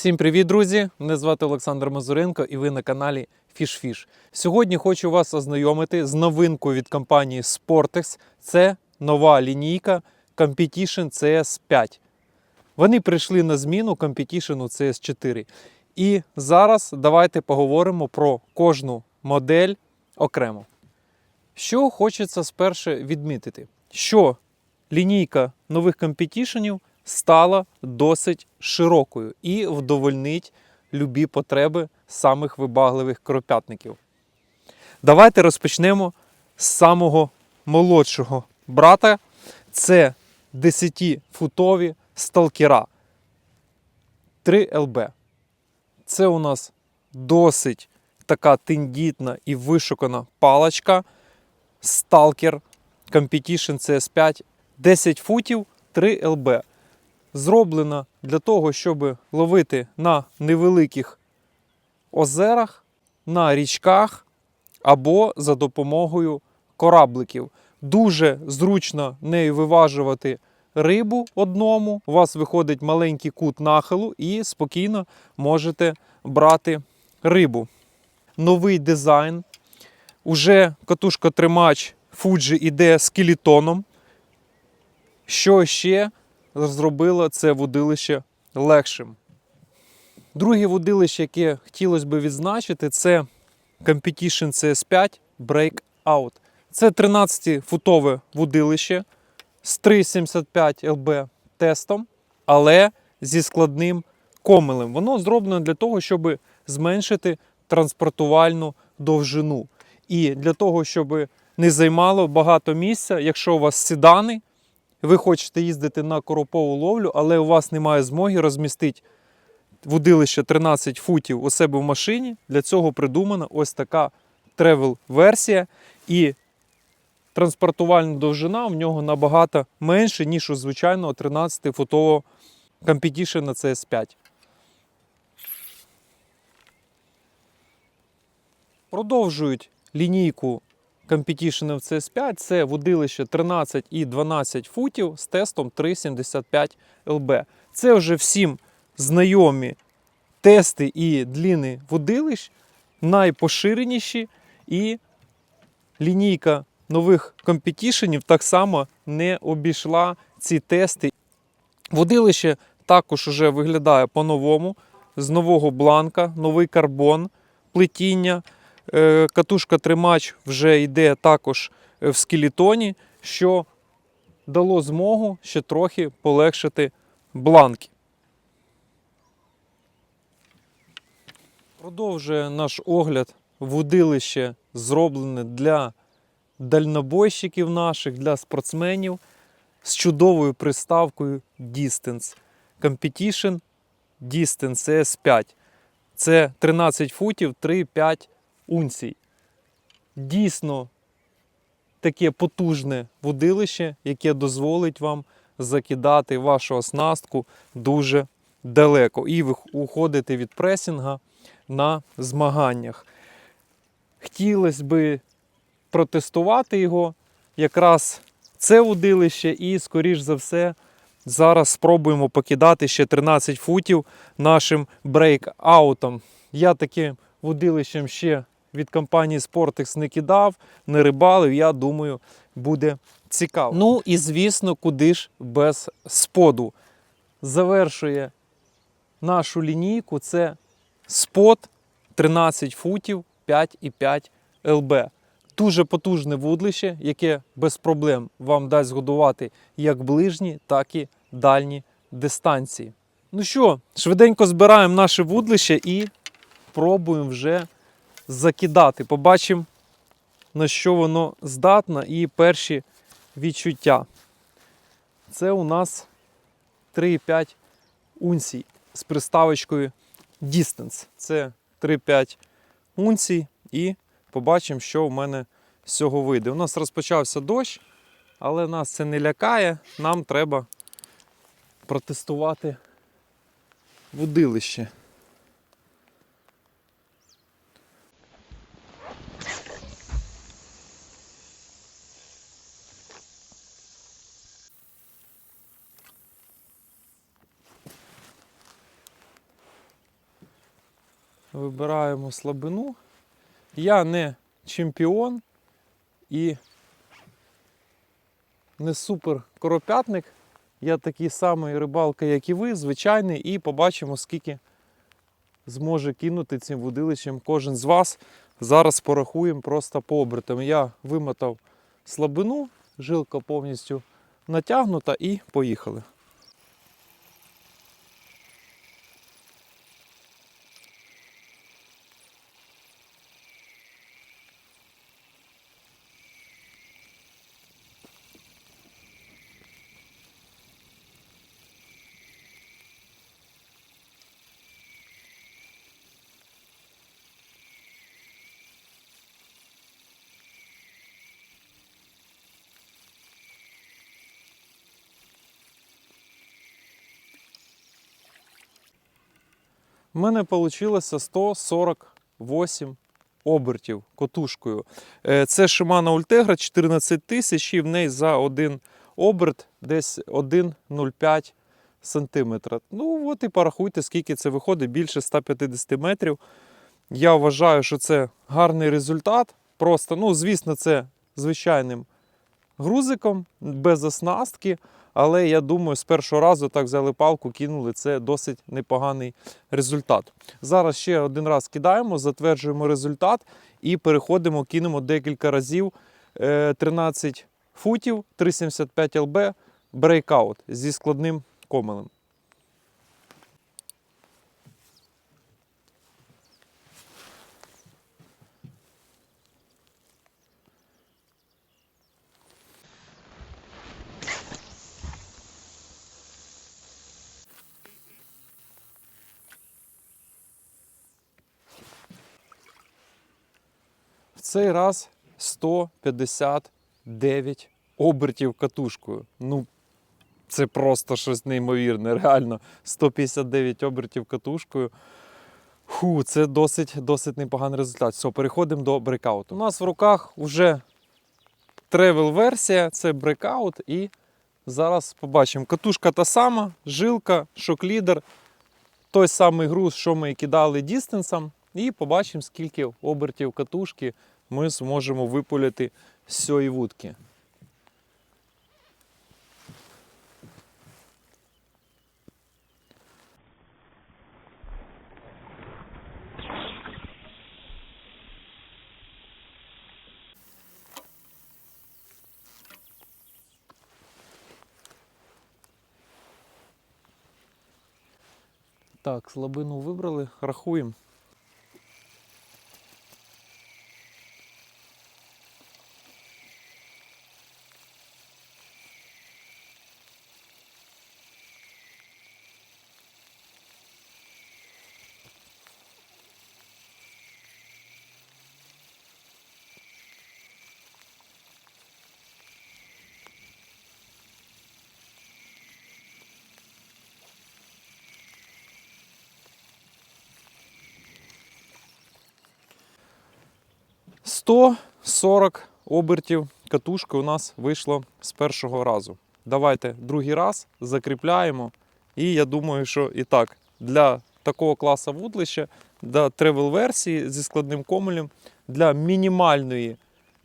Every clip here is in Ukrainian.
Всім привіт, друзі! Мене звати Олександр Мазуренко і ви на каналі FishFish. Сьогодні хочу вас ознайомити з новинкою від компанії Sportex. Це нова лінійка Competition CS5. Вони прийшли на зміну Competition CS4. І зараз давайте поговоримо про кожну модель окремо. Що хочеться спершу відмітити, що лінійка нових компетішенів стала досить широкою і вдовольнить любі потреби самих вибагливих кропятників. Давайте розпочнемо з самого молодшого брата. Це 10-футові сталкера 3ЛБ. Це у нас досить така тендітна і вишукана паличка. Stalker Competition CS5 10 футів 3 ЛБ. Зроблена для того, щоб ловити на невеликих озерах, на річках або за допомогою корабликів. Дуже зручно нею виважувати рибу одному. У вас виходить маленький кут нахилу і спокійно можете брати рибу. Новий дизайн. Уже катушка-тримач Fuji іде з кілітоном. Що ще зробило це вудилище легшим? Друге вудилище, яке хотілося б відзначити, це Competition CS5 Breakout. Це 13-футове вудилище з 3,75 LB тестом, але зі складним комелем. Воно зроблено для того, щоб зменшити транспортувальну довжину. І для того, щоб не займало багато місця, якщо у вас сідани, ви хочете їздити на коропову ловлю, але у вас немає змоги розмістити вудилище 13 футів у себе в машині. Для цього придумана ось така тревел-версія. І транспортувальна довжина в нього набагато менше, ніж у звичайного 13-футового Competition на CS5. Продовжують лінійку Competition CS5 це вудилище 13 і 12 футів з тестом 3,75 LB. Це вже всім знайомі тести і длини вудилищ, найпоширеніші, і лінійка нових компетішенів так само не обійшла ці тести. Водилище також уже виглядає по-новому, з нового бланка, новий карбон, плетіння. Е, Катушка-тримач вже йде також в скелетоні, що дало змогу ще трохи полегшити бланки. Продовжує наш огляд вудилище зроблене для дальнобойщиків наших, для спортсменів з чудовою приставкою Distance. Competition Distance CS5. Це 13 футів 3,5 унцій. Дійсно таке потужне вудилище, яке дозволить вам закидати вашу оснастку дуже далеко і уходити від пресінга на змаганнях. Хотілося би протестувати його, якраз це удилище, і, скоріш за все, зараз спробуємо покидати ще 13 футів нашим брейкаутом. Я таким вудилищем ще від компанії Sportex не кидав, не рибалив, я думаю, буде цікаво. Ну і звісно, куди ж без споду. Завершує нашу лінійку це спот 13 футів 5,5 ЛБ. Дуже потужне вудлище, яке без проблем вам дасть годувати як ближні, так і дальні дистанції. Ну що, швиденько збираємо наше вудлище і пробуємо вже закидати. Побачимо, на що воно здатно, і перші відчуття. Це у нас 3,5 унцій з приставочкою Distance. Це 3,5 унцій і побачимо, що в мене з цього вийде. У нас розпочався дощ, але нас це не лякає. Нам треба протестувати вудилище. Вибираємо слабину. Я не чемпіон і не супер коропятник. Я такий самий рибалка, як і ви, звичайний, і побачимо, скільки зможе кинути цим вудилищем кожен з вас. Зараз порахуємо просто по обертам. Я вимотав слабину, жилка повністю натягнута і поїхали. У мене вийшло 148 обертів котушкою. Е, Це Shimano Ultegra 14 тисяч і в неї за один оберт десь 1,05 см. Ну от і порахуйте, скільки це виходить, більше 150 метрів. Я вважаю, що це гарний результат. Просто, ну, звісно, це звичайним грузиком, без оснастки. Але я думаю, з першого разу так взяли палку, кинули. Це досить непоганий результат. Зараз ще один раз кидаємо, затверджуємо результат і переходимо, кинемо декілька разів е, 13 футів, 375 ЛБ, брейкаут зі складним комелем. Цей раз 159 обертів катушкою. Ну, це просто щось неймовірне, реально. 159 обертів катушкою. Фу, це досить, досить непоганий результат. Все, переходимо до брейкауту. У нас в руках вже тревел-версія, це брейкаут. І зараз побачимо. Катушка та сама, жилка, шок-лідер, той самий груз, що ми кидали дістенсом. І побачимо, скільки обертів катушки ми зможемо випуляти з вудки. Так, слабину вибрали, рахуємо. – 140 обертів катушки у нас вийшло з першого разу. Давайте другий раз закріпляємо. І я думаю, що і так, для такого класу вудлища, для тревел-версії зі складним комелем, для мінімальної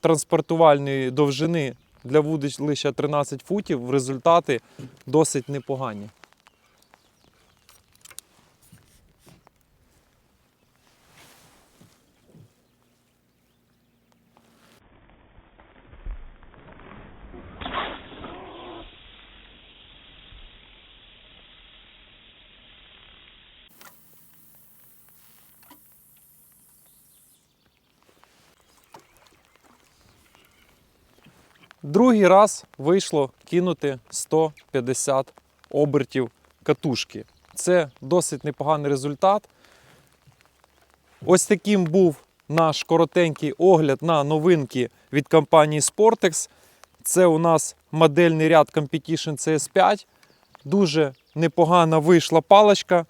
транспортувальної довжини для вудлища 13 футів результати досить непогані. Другий раз вийшло кинути 150 обертів катушки. Це досить непоганий результат. Ось таким був наш коротенький огляд на новинки від компанії Sportex. Це у нас модельний ряд Competition CS5. Дуже непогана вийшла паличка.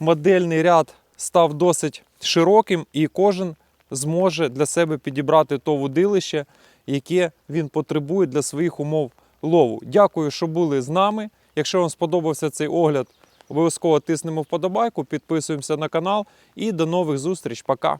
Модельний ряд став досить широким, і кожен зможе для себе підібрати то вудилище, яке він потребує для своїх умов лову. Дякую, що були з нами. Якщо вам сподобався цей огляд, Обов'язково тиснемо вподобайку, підписуємося на канал і до нових зустріч. Пока!